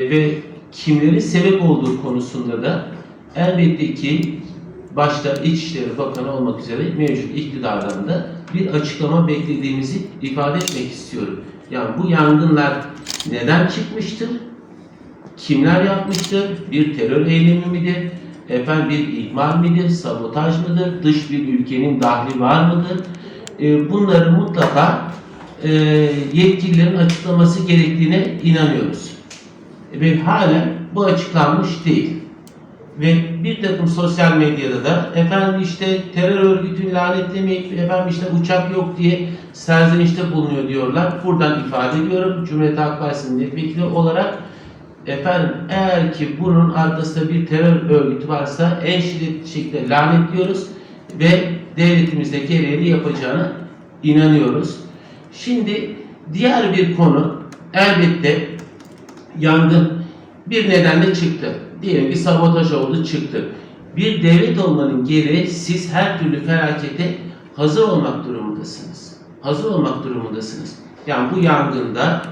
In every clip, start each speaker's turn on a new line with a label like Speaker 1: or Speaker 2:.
Speaker 1: ve kimlerin sebep olduğu konusunda da elbette ki başta İçişleri Bakanı olmak üzere mevcut iktidardan da bir açıklama beklediğimizi ifade etmek istiyorum. Yani bu yangınlar neden çıkmıştır? Kimler yapmıştır? Bir terör eylemi midir? Efendim bir ihmal midir? Sabotaj mıdır? Dış bir ülkenin dahli var mıdır? Ee, bunları mutlaka e, yetkililerin açıklaması gerektiğine inanıyoruz ve halen bu açıklanmış değil. Ve bir takım sosyal medyada da efendim işte terör örgütünü lanetlemeyip efendim işte uçak yok diye serzenişte bulunuyor diyorlar. Buradan ifade ediyorum Cumhuriyet Halk Partisi'nin milletvekili olarak efendim eğer ki bunun arkasında bir terör örgütü varsa en şiddetli şekilde lanetliyoruz ve devletimizde gereğini yapacağına inanıyoruz. Şimdi diğer bir konu elbette yangın bir nedenle çıktı. Diyelim ki sabotaj oldu çıktı. Bir devlet olmanın gereği siz her türlü felakete hazır olmak durumundasınız. Hazır olmak durumundasınız. Yani bu yangında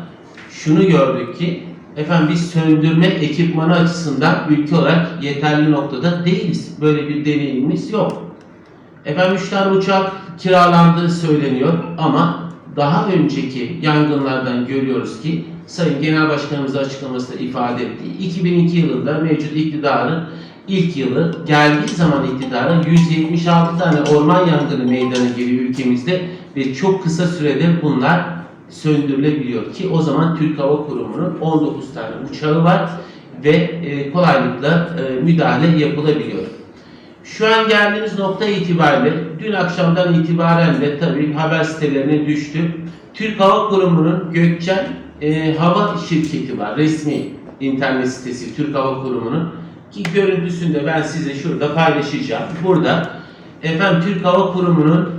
Speaker 1: şunu gördük ki efendim biz söndürme ekipmanı açısından ülke olarak yeterli noktada değiliz. Böyle bir deneyimimiz yok. Efendim üç tane uçak kiralandığı söyleniyor ama daha önceki yangınlardan görüyoruz ki Sayın Genel Başkanımız da açıklamasında ifade ettiği 2002 yılında mevcut iktidarın ilk yılı geldiği zaman iktidara 176 tane orman yangını meydana geliyor ülkemizde ve çok kısa sürede bunlar söndürülebiliyor ki o zaman Türk Hava Kurumu'nun 19 tane uçağı var ve e, kolaylıkla e, müdahale yapılabiliyor. Şu an geldiğimiz nokta itibariyle dün akşamdan itibaren de tabii haber sitelerine düştü. Türk Hava Kurumu'nun Gökçen e, Hava Şirketi var. Resmi internet sitesi Türk Hava Kurumu'nun. Ki görüntüsünü de ben size şurada paylaşacağım. Burada efendim Türk Hava Kurumu'nun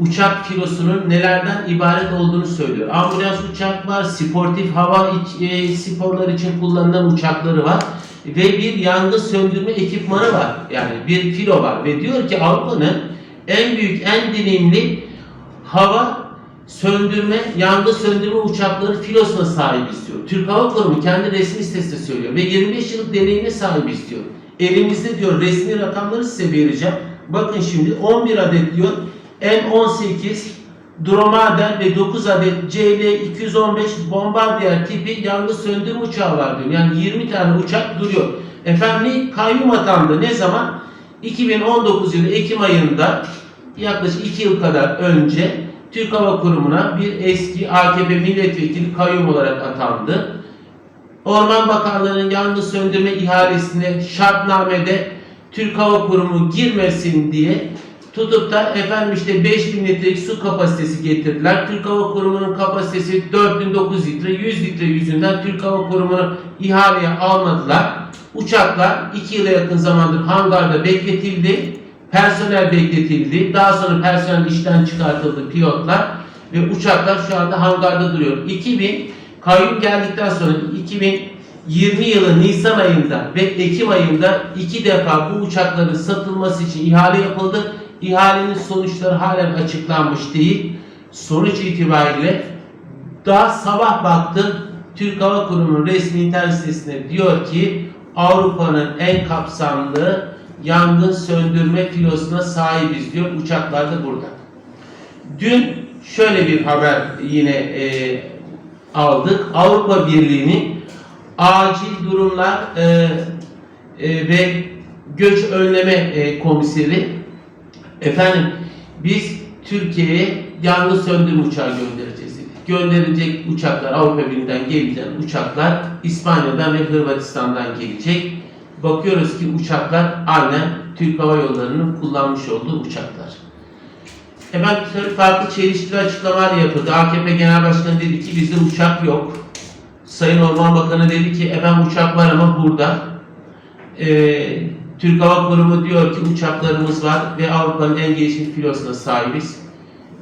Speaker 1: uçak filosunun nelerden ibaret olduğunu söylüyor. Ambulans uçak var, sportif hava iç- e, sporlar için kullanılan uçakları var ve bir yangın söndürme ekipmanı var. Yani bir filo var ve diyor ki Avrupa'nın en büyük, en deneyimli hava söndürme, yangın söndürme uçakları filosuna sahibiz diyor. Türk Hava Kurumu kendi resmi sitesinde söylüyor ve 25 yıllık deneyime sahibiz diyor. Elimizde diyor resmi rakamları size vereceğim. Bakın şimdi 11 adet diyor M18 Dromader ve 9 adet CL-215 Bombardier tipi yangın söndürme uçağı var diyor. Yani 20 tane uçak duruyor. Efendim kayyum atandı ne zaman? 2019 yılı Ekim ayında yaklaşık 2 yıl kadar önce Türk Hava Kurumu'na bir eski AKP milletvekili kayyum olarak atandı. Orman Bakanlığı'nın yangın söndürme ihalesine şartnamede Türk Hava Kurumu girmesin diye tutup da efendim işte 5000 litrelik su kapasitesi getirdiler. Türk Hava Kurumu'nun kapasitesi 4009 litre, 100 litre yüzünden Türk Hava Kurumu'nu ihaleye almadılar. Uçaklar 2 yıla yakın zamandır hangarda bekletildi. Personel bekletildi. Daha sonra personel işten çıkartıldı pilotlar ve uçaklar şu anda hangarda duruyor. 2000 kayyum geldikten sonra 2020 yılı Nisan ayında ve Ekim ayında iki defa bu uçakların satılması için ihale yapıldı. İhalenin sonuçları halen açıklanmış değil. Sonuç itibariyle daha sabah baktım Türk Hava Kurumu'nun resmi internet sitesinde diyor ki Avrupa'nın en kapsamlı yangın söndürme filosuna sahibiz diyor. Uçaklar da burada. Dün şöyle bir haber yine e, aldık. Avrupa Birliği'nin acil durumlar e, e, ve göç önleme e, komiseri efendim biz Türkiye'ye yangın söndürme uçağı göndereceğiz dedi. Gönderilecek uçaklar Avrupa Birliği'nden gelecek uçaklar İspanya'dan ve Hırvatistan'dan gelecek. Bakıyoruz ki uçaklar aynen Türk Hava Yolları'nın kullanmış olduğu uçaklar. Hemen farklı çelişkili açıklamalar yapıldı. AKP Genel Başkanı dedi ki bizde uçak yok. Sayın Orman Bakanı dedi ki efendim uçak var ama burada. Ee, Türk Hava Kurumu diyor ki uçaklarımız var ve Avrupa'nın en gelişmiş filosuna sahibiz.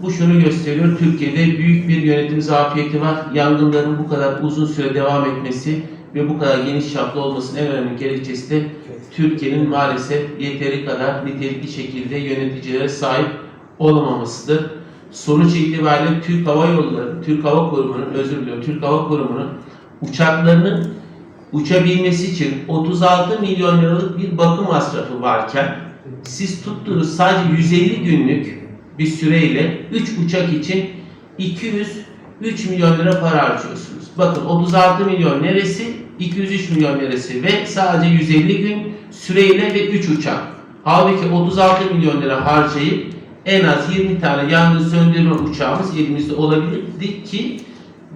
Speaker 1: Bu şunu gösteriyor. Türkiye'de büyük bir yönetim zafiyeti var. Yangınların bu kadar uzun süre devam etmesi ve bu kadar geniş çaplı olmasının en önemli gerekçesi de Türkiye'nin maalesef yeteri kadar nitelikli şekilde yöneticilere sahip olamamasıdır. Sonuç itibariyle Türk Hava Yolları, Türk Hava Kurumu'nun, özür diliyorum, Türk Hava Kurumu'nun uçaklarının uçabilmesi için 36 milyon liralık bir bakım masrafı varken siz tuttuğunuz sadece 150 günlük bir süreyle 3 uçak için 203 milyon lira para harcıyorsunuz. Bakın 36 milyon neresi? 203 milyon neresi ve sadece 150 gün süreyle ve 3 uçak. Halbuki 36 milyon lira harcayıp en az 20 tane yangın söndürme uçağımız elimizde olabilirdi ki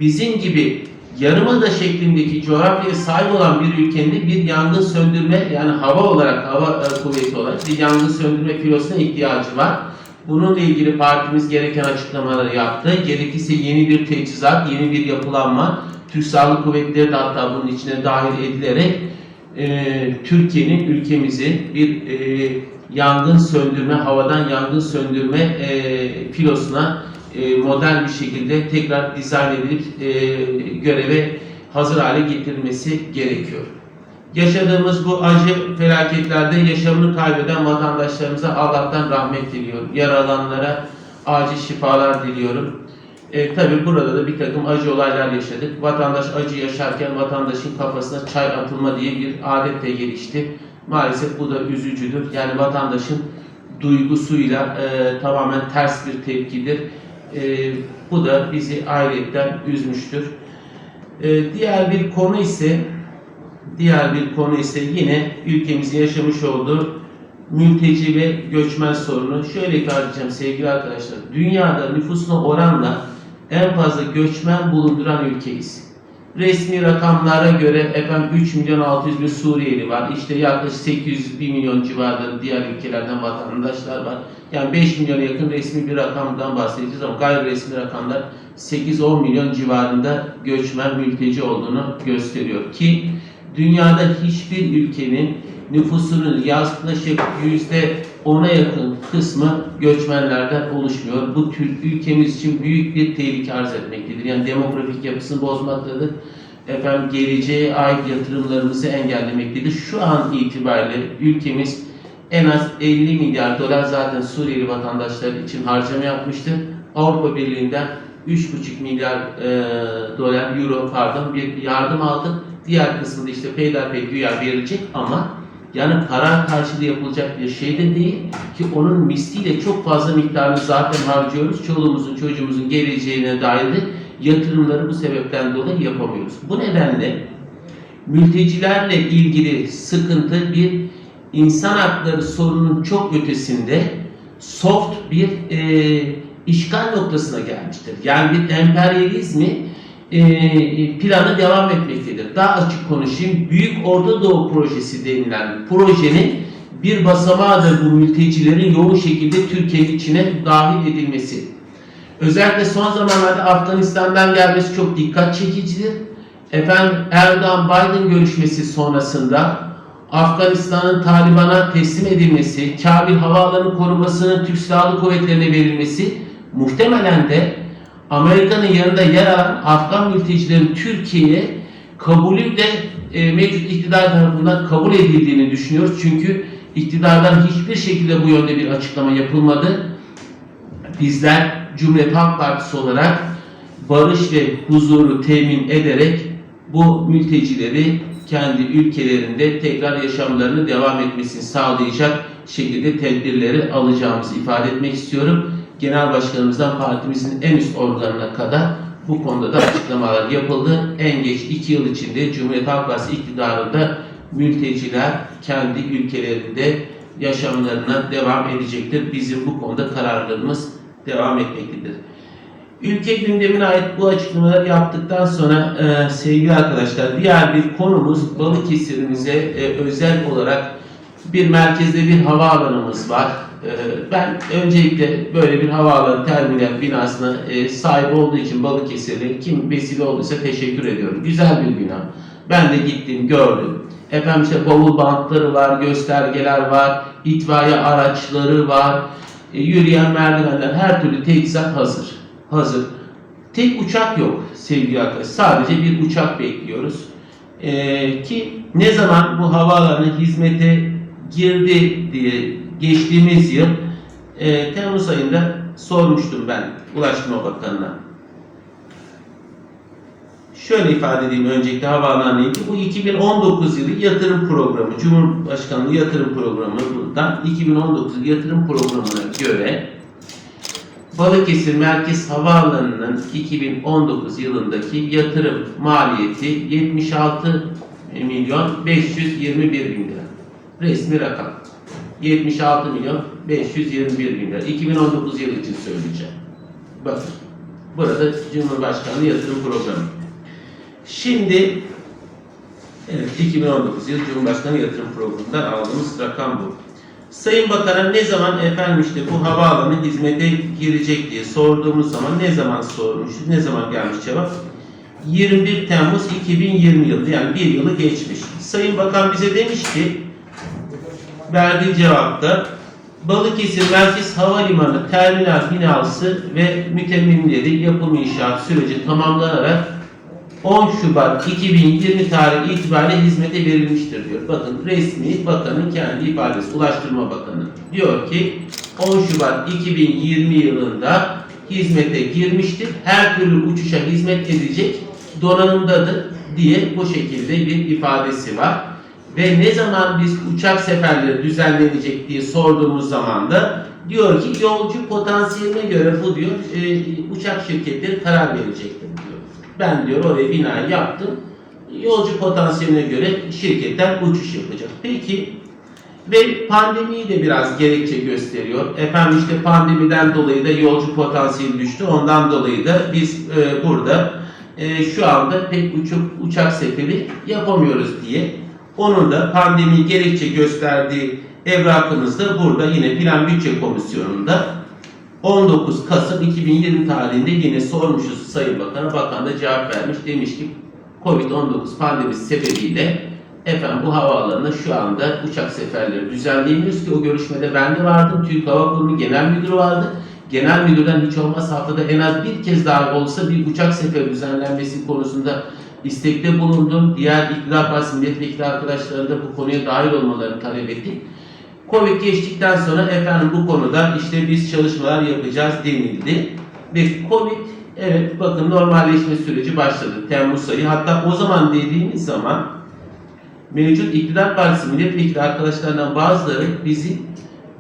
Speaker 1: bizim gibi yarımada şeklindeki coğrafyaya sahip olan bir ülkenin bir yangın söndürme yani hava olarak hava e, kuvveti olarak bir yangın söndürme filosuna ihtiyacı var. Bununla ilgili partimiz gereken açıklamaları yaptı. Gerekirse yeni bir teçhizat, yeni bir yapılanma, Türk Silahlı Kuvvetleri de hatta bunun içine dahil edilerek e, Türkiye'nin ülkemizi bir e, yangın söndürme, havadan yangın söndürme e, filosuna e, modern bir şekilde tekrar dizayn edilip e, göreve hazır hale getirilmesi gerekiyor. Yaşadığımız bu acı felaketlerde yaşamını kaybeden vatandaşlarımıza Allah'tan rahmet diliyorum. Yaralananlara acil şifalar diliyorum. E, tabii burada da bir takım acı olaylar yaşadık. Vatandaş acı yaşarken vatandaşın kafasına çay atılma diye bir adet de gelişti. Maalesef bu da üzücüdür. Yani vatandaşın duygusuyla e, tamamen ters bir tepkidir. E, bu da bizi ayrıyetten üzmüştür. E, diğer bir konu ise diğer bir konu ise yine ülkemizin yaşamış olduğu mülteci ve göçmen sorunu. Şöyle edeceğim sevgili arkadaşlar. Dünyada nüfusuna oranla en fazla göçmen bulunduran ülkeyiz. Resmi rakamlara göre efendim 3 milyon 600 bin Suriyeli var. İşte yaklaşık 800 1 milyon civarında diğer ülkelerden vatandaşlar var. Yani 5 milyona yakın resmi bir rakamdan bahsedeceğiz ama gayri resmi rakamlar 8-10 milyon civarında göçmen mülteci olduğunu gösteriyor ki dünyada hiçbir ülkenin nüfusunun yaklaşık yüzde ona yakın kısmı göçmenlerden oluşmuyor. Bu tür ülkemiz için büyük bir tehlike arz etmektedir. Yani demografik yapısını bozmaktadır. Efendim geleceğe ait yatırımlarımızı engellemektedir. Şu an itibariyle ülkemiz en az 50 milyar dolar zaten Suriyeli vatandaşlar için harcama yapmıştır. Avrupa Birliği'nden 3,5 milyar e, dolar, euro pardon bir yardım aldık. Diğer kısmında işte peyderpey güya verilecek ama yani para karşılığı yapılacak bir şey de değil ki onun misliyle çok fazla miktarını zaten harcıyoruz. Çoluğumuzun çocuğumuzun geleceğine dair de yatırımları bu sebepten dolayı yapamıyoruz. Bu nedenle mültecilerle ilgili sıkıntı bir insan hakları sorunun çok ötesinde soft bir e, işgal noktasına gelmiştir. Yani bir emperyalizmi e, planı devam etmektedir. Daha açık konuşayım. Büyük Orta Doğu Projesi denilen projenin bir basamağıdır bu mültecilerin yoğun şekilde Türkiye'nin içine dahil edilmesi. Özellikle son zamanlarda Afganistan'dan gelmesi çok dikkat çekicidir. Efendim Erdoğan-Biden görüşmesi sonrasında Afganistan'ın Taliban'a teslim edilmesi, Kabil Havaalanı korumasının Türk Silahlı Kuvvetlerine verilmesi muhtemelen de Amerika'nın yanında yer alan Afgan mültecilerin Türkiye'ye kabulü de e, mevcut iktidar tarafından kabul edildiğini düşünüyoruz. Çünkü iktidardan hiçbir şekilde bu yönde bir açıklama yapılmadı. Bizler Cumhuriyet Halk Partisi olarak barış ve huzuru temin ederek bu mültecileri kendi ülkelerinde tekrar yaşamlarını devam etmesini sağlayacak şekilde tedbirleri alacağımızı ifade etmek istiyorum. Genel Başkanımızdan partimizin en üst organına kadar bu konuda da açıklamalar yapıldı. En geç iki yıl içinde Cumhuriyet Halk Partisi iktidarında mülteciler kendi ülkelerinde yaşamlarına devam edecektir. Bizim bu konuda kararlarımız devam etmektedir. Ülke gündemine ait bu açıklamaları yaptıktan sonra e, sevgili arkadaşlar diğer bir konumuz Balıkesir'imize e, özel olarak bir merkezde bir havaalanımız var. E, ben öncelikle böyle bir havaalanı terminal binasına e, sahip olduğu için Balıkesir'e kim vesile olduysa teşekkür ediyorum. Güzel bir bina. Ben de gittim gördüm. Efendim işte bavul bantları var, göstergeler var, itfaiye araçları var, e, yürüyen merdivenler, her türlü teçhizat hazır. Hazır. Tek uçak yok sevgili arkadaşlar. Sadece bir uçak bekliyoruz. Ee, ki ne zaman bu havaalanı hizmete girdi diye geçtiğimiz yıl e, Temmuz ayında sormuştum ben Ulaştırma Bakanı'na. Şöyle ifade edeyim öncelikle havaalanı ilgili. Bu 2019 yılı yatırım programı, Cumhurbaşkanlığı yatırım programından 2019 yılı yatırım programına göre Balıkesir Merkez Havaalanı'nın 2019 yılındaki yatırım maliyeti 76 milyon 521 bin lira. Resmi rakam. 76 milyon 521 bin lira. 2019 yılı için söyleyeceğim. Bakın. Burada Cumhurbaşkanlığı yatırım programı. Şimdi evet, 2019 yıl Cumhurbaşkanı yatırım programından aldığımız rakam bu. Sayın Bakan'a ne zaman efendim işte bu havaalanı hizmete girecek diye sorduğumuz zaman ne zaman sormuşuz, ne zaman gelmiş cevap? 21 Temmuz 2020 yılı yani bir yılı geçmiş. Sayın Bakan bize demiş ki verdiği cevapta Balıkesir Merkez Havalimanı terminal binası ve mütemmimleri yapım inşaat süreci tamamlanarak 10 Şubat 2020 tarihi itibariyle hizmete verilmiştir diyor. Bakın resmi bakanın kendi ifadesi Ulaştırma Bakanı diyor ki 10 Şubat 2020 yılında hizmete girmiştir. Her türlü uçuşa hizmet edecek donanımdadır diye bu şekilde bir ifadesi var. Ve ne zaman biz uçak seferleri düzenlenecek diye sorduğumuz zaman da diyor ki yolcu potansiyeline göre bu diyor e, uçak şirketleri karar verecektir diyor. Ben diyor oraya binayı yaptım. Yolcu potansiyeline göre şirketler uçuş yapacak. Peki ve pandemiyi de biraz gerekçe gösteriyor. Efendim işte pandemiden dolayı da yolcu potansiyeli düştü. Ondan dolayı da biz e, burada e, şu anda pek uçuk, uçak seferi yapamıyoruz diye. Onun da pandemiyi gerekçe gösterdiği evrakımız da burada yine Plan Bütçe Komisyonu'nda 19 Kasım 2020 tarihinde yine sormuşuz Sayın Bakan'a. Bakan da cevap vermiş. Demiş ki Covid-19 pandemisi sebebiyle efendim bu havaalanına şu anda uçak seferleri düzenleyemiyoruz ki o görüşmede ben de vardım. Türk Hava Kurumu Genel Müdürü vardı. Genel Müdürden hiç olmaz haftada en az bir kez daha olsa bir uçak seferi düzenlenmesi konusunda istekte bulundum. Diğer iktidar partisi milletvekili arkadaşları da bu konuya dahil olmalarını talep ettik. Covid geçtikten sonra efendim bu konuda işte biz çalışmalar yapacağız denildi. Ve Covid evet bakın normalleşme süreci başladı. Temmuz ayı. Hatta o zaman dediğimiz zaman mevcut iktidar partisi milletvekili arkadaşlarından bazıları bizi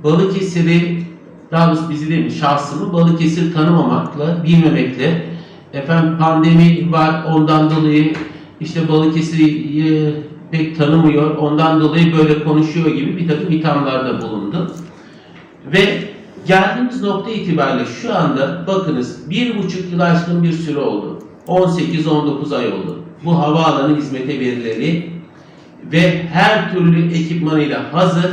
Speaker 1: Balıkesir'i daha doğrusu bizi değil mi şahsımı Balıkesir tanımamakla, bilmemekle efendim pandemi var ondan dolayı işte Balıkesir'i e, pek tanımıyor ondan dolayı böyle konuşuyor gibi bir takım ithamlarda bulundu. Ve geldiğimiz nokta itibariyle şu anda bakınız bir buçuk yıl aşkın bir süre oldu. 18-19 ay oldu. Bu havaalanı hizmete verileri ve her türlü ekipmanıyla hazır.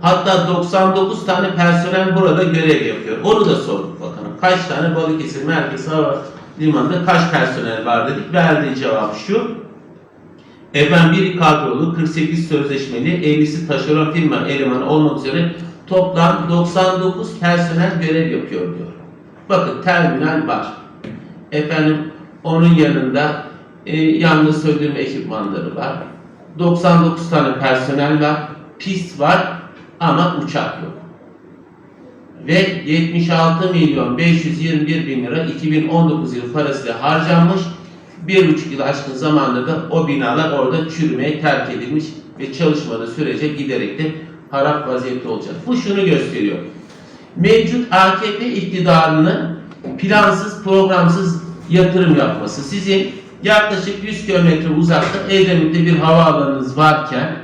Speaker 1: Hatta 99 tane personel burada görev yapıyor. Onu da sorduk bakalım. Kaç tane Balıkesir Merkez Hava Limanı'nda kaç personel var dedik. Verdiği cevap şu. Efendim bir kadrolu 48 sözleşmeli 50'si taşeron firma elemanı olmak üzere toplam 99 personel görev yapıyor diyor. Bakın terminal var. Efendim onun yanında e, yalnız söndürme ekipmanları var. 99 tane personel var. Pist var ama uçak yok. Ve 76 milyon 521 bin lira 2019 yılı parasıyla harcanmış. Bir buçuk yıl aşkın zamanda da o binalar orada çürümeye terk edilmiş ve çalışmadığı sürece giderek de harap vaziyette olacak. Bu şunu gösteriyor. Mevcut AKP iktidarının plansız, programsız yatırım yapması. Sizin yaklaşık 100 kilometre uzakta Edremit'te bir havaalanınız varken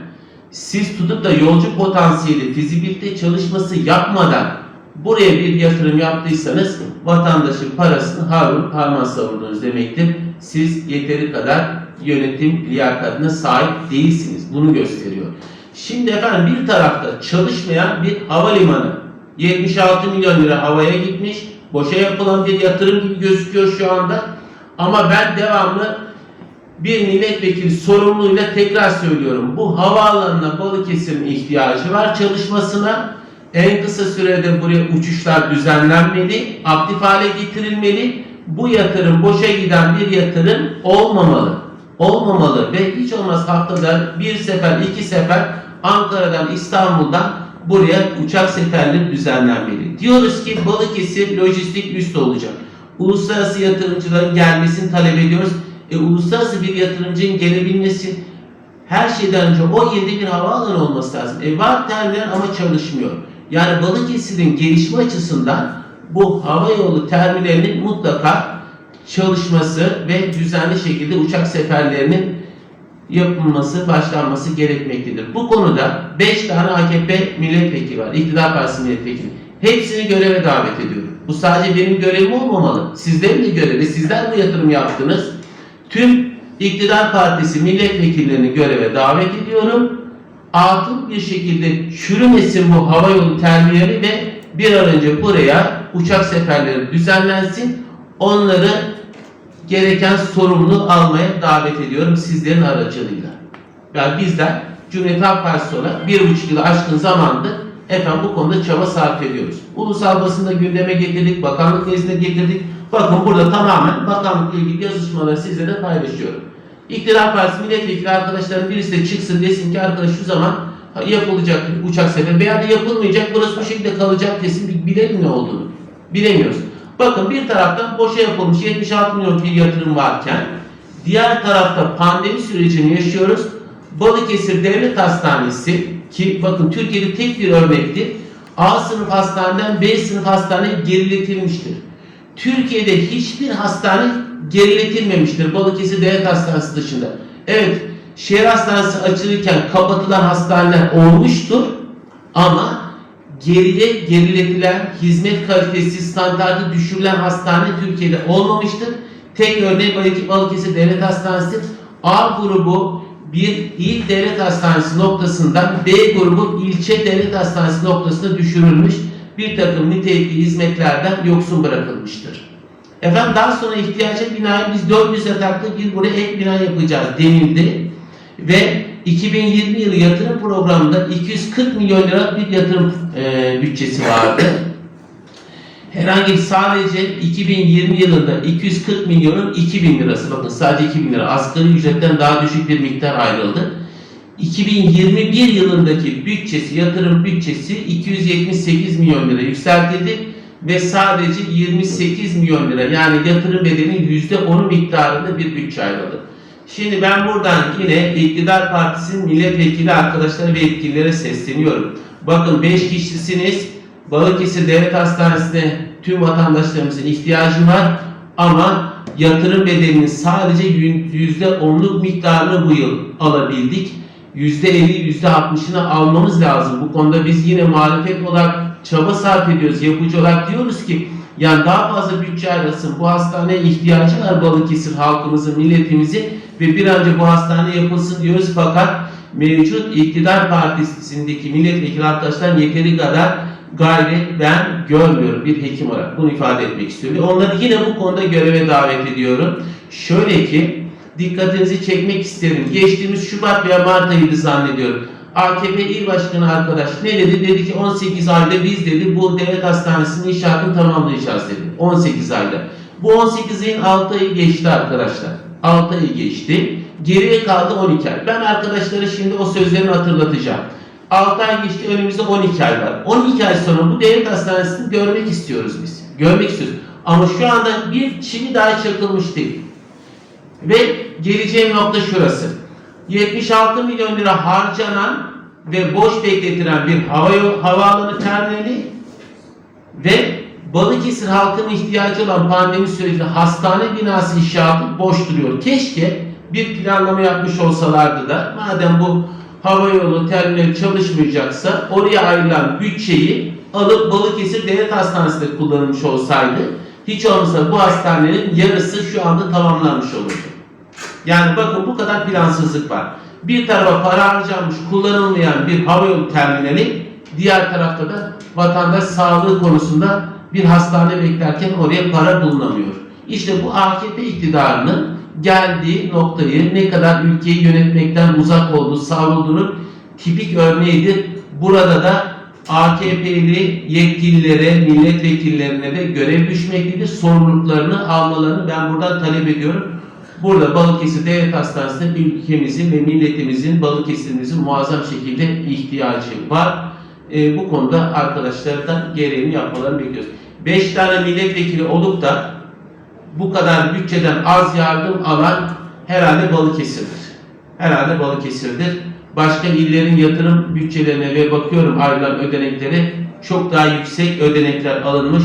Speaker 1: siz tutup da yolcu potansiyeli, fizibilite çalışması yapmadan buraya bir yatırım yaptıysanız vatandaşın parasını harun parmağı savurdunuz demektir. Siz yeteri kadar yönetim liyakatine sahip değilsiniz. Bunu gösteriyor. Şimdi efendim bir tarafta çalışmayan bir havalimanı 76 milyon lira havaya gitmiş. Boşa yapılan bir yatırım gibi gözüküyor şu anda. Ama ben devamlı bir milletvekili sorumluluğuyla tekrar söylüyorum. Bu havaalanına Balıkesir'in ihtiyacı var çalışmasına. En kısa sürede buraya uçuşlar düzenlenmeli, aktif hale getirilmeli. Bu yatırım boşa giden bir yatırım olmamalı. Olmamalı ve hiç olmaz haftada bir sefer, iki sefer Ankara'dan, İstanbul'dan buraya uçak seferleri düzenlenmeli. Diyoruz ki Balıkesir lojistik üst olacak. Uluslararası yatırımcıların gelmesini talep ediyoruz. E, uluslararası bir yatırımcının gelebilmesi her şeyden önce o ilde bir havaalanı olması lazım. E, var terminal ama çalışmıyor. Yani Balıkesir'in gelişme açısından bu havayolu terminalinin mutlaka çalışması ve düzenli şekilde uçak seferlerinin yapılması, başlanması gerekmektedir. Bu konuda 5 tane AKP milletvekili var, iktidar partisi milletvekili. Hepsini göreve davet ediyorum. Bu sadece benim görevim olmamalı. Sizlerin de görevi. Sizler bu yatırım yaptınız. Tüm iktidar partisi milletvekillerini göreve davet ediyorum. Atıl bir şekilde çürümesin bu havayolu terminali ve bir an önce buraya uçak seferleri düzenlensin. Onları gereken sorumluluğu almaya davet ediyorum sizlerin aracılığıyla. Yani bizler Cumhuriyet Halk Partisi olarak bir buçuk yılı aşkın zamandır efendim bu konuda çaba sarf ediyoruz. Ulusal basında gündeme getirdik, bakanlık nezdine getirdik. Bakın burada tamamen bakanlıkla ilgili yazışmaları sizlere paylaşıyorum. İktidar Partisi milletvekili arkadaşların birisi de çıksın desin ki arkadaş şu zaman yapılacak uçak seferi veya da yapılmayacak burası bu şekilde kalacak desin bilelim ne olduğunu. Bilemiyoruz. Bakın bir taraftan boşa yapılmış 76 milyon bir yatırım varken diğer tarafta pandemi sürecini yaşıyoruz. Balıkesir Devlet Hastanesi ki bakın Türkiye'de tek bir örnektir. A sınıf hastaneden B sınıf hastaneye geriletilmiştir. Türkiye'de hiçbir hastane geriletilmemiştir Balıkesir Devlet Hastanesi dışında. Evet, şehir hastanesi açılırken kapatılan hastaneler olmuştur ama geriye geriletilen, hizmet kalitesi standartı düşürülen hastane Türkiye'de olmamıştır. Tek örneği Balık- Balıkesir Devlet Hastanesi A grubu bir il devlet hastanesi noktasından B grubu ilçe devlet hastanesi noktasına düşürülmüş bir takım nitelikli hizmetlerden yoksun bırakılmıştır. Efendim daha sonra ihtiyaca binaen biz 400 yataklı bir buraya ek bina yapacağız denildi. Ve 2020 yılı yatırım programında 240 milyon lira bir yatırım e, bütçesi vardı. Herhangi sadece 2020 yılında 240 milyonun 2000 lirası bakın sadece 2000 lira asgari ücretten daha düşük bir miktar ayrıldı. 2021 yılındaki bütçesi, yatırım bütçesi 278 milyon lira yükseltildi ve sadece 28 milyon lira yani yatırım bedelinin %10'u miktarında bir bütçe ayrıldı. Şimdi ben buradan yine iktidar partisinin milletvekili arkadaşlara ve yetkililere sesleniyorum. Bakın 5 kişisiniz. Balıkesir Devlet Hastanesi'ne tüm vatandaşlarımızın ihtiyacı var ama yatırım bedelinin sadece %10'luk miktarını bu yıl alabildik. %50, %60'ını almamız lazım. Bu konuda biz yine muhalefet olarak çaba sarf ediyoruz. Yapıcı olarak diyoruz ki yani daha fazla bütçe ayrılsın. Bu hastaneye ihtiyacı var Balıkesir halkımızın, milletimizin ve bir an önce bu hastane yapılsın diyoruz fakat mevcut iktidar partisindeki milletvekili arkadaşlar yeteri kadar gayret ben görmüyorum bir hekim olarak. Bunu ifade etmek istiyorum. Onları yine bu konuda göreve davet ediyorum. Şöyle ki dikkatinizi çekmek isterim. Geçtiğimiz Şubat veya Mart ayıydı zannediyorum. AKP İl Başkanı arkadaş ne dedi? Dedi ki 18 ayda biz dedi bu devlet hastanesinin inşaatını tamamlayacağız dedi. 18 ayda. Bu 18 ayın 6 ayı geçti arkadaşlar. 6 ayı geçti. Geriye kaldı 12 ay. Ben arkadaşlara şimdi o sözlerimi hatırlatacağım. 6 ay geçti önümüzde 12 ay var. 12 ay sonra bu devlet hastanesini görmek istiyoruz biz. Görmek istiyoruz. Ama şu anda bir çivi daha çakılmış değil. Ve geleceğim nokta şurası. 76 milyon lira harcanan ve boş bekletilen bir hava havaalanı terminali ve Balıkesir halkının ihtiyacı olan pandemi sürecinde hastane binası inşaatı boş duruyor. Keşke bir planlama yapmış olsalardı da madem bu havayolu terminali çalışmayacaksa oraya ayrılan bütçeyi alıp Balıkesir Devlet Hastanesi'nde kullanılmış olsaydı hiç olmazsa bu hastanenin yarısı şu anda tamamlanmış olurdu. Yani bakın bu kadar plansızlık var. Bir tarafa para harcanmış, kullanılmayan bir havayolu terminali, diğer tarafta da vatandaş sağlığı konusunda bir hastane beklerken oraya para bulunamıyor. İşte bu AKP iktidarının geldiği noktayı ne kadar ülkeyi yönetmekten uzak olduğu, savrulduğunun tipik örneğidir. Burada da AKP'li yetkililere, milletvekillerine de görev düşmektedir. Sorumluluklarını almalarını ben buradan talep ediyorum. Burada Balıkesir Devlet Hastanesi'nde ülkemizin ve milletimizin, Balıkesir'imizin muazzam şekilde ihtiyacı var. Ee, bu konuda arkadaşlardan gereğini yapmalarını bekliyoruz. 5 tane milletvekili olup da bu kadar bütçeden az yardım alan herhalde Balıkesir'dir. Herhalde Balıkesir'dir. Başka illerin yatırım bütçelerine ve bakıyorum ayrılan ödeneklere çok daha yüksek ödenekler alınmış.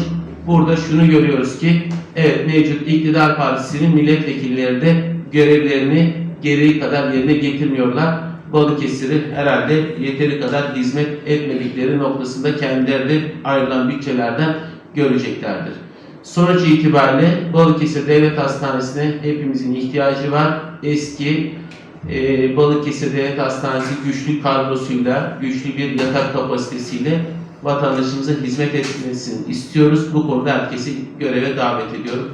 Speaker 1: Burada şunu görüyoruz ki evet mevcut iktidar partisinin milletvekilleri de görevlerini gereği kadar yerine getirmiyorlar. Balıkesir'i herhalde yeteri kadar hizmet etmedikleri noktasında kendileri de ayrılan bütçelerden göreceklerdir. Sonuç itibariyle Balıkesir Devlet Hastanesi'ne hepimizin ihtiyacı var. Eski e, Balıkesir Devlet Hastanesi güçlü kadrosuyla, güçlü bir yatak kapasitesiyle vatandaşımıza hizmet etmesini istiyoruz. Bu konuda herkesi göreve davet ediyorum.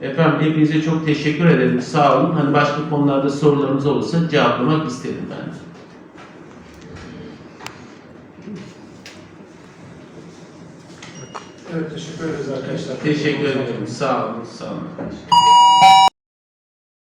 Speaker 1: Efendim hepinize çok teşekkür ederim. Sağ olun. Hani başka konularda sorularınız olursa cevaplamak isterim ben.
Speaker 2: Evet teşekkür ederiz arkadaşlar.
Speaker 1: Teşekkür ederim. Sağ olun. Sağ olun.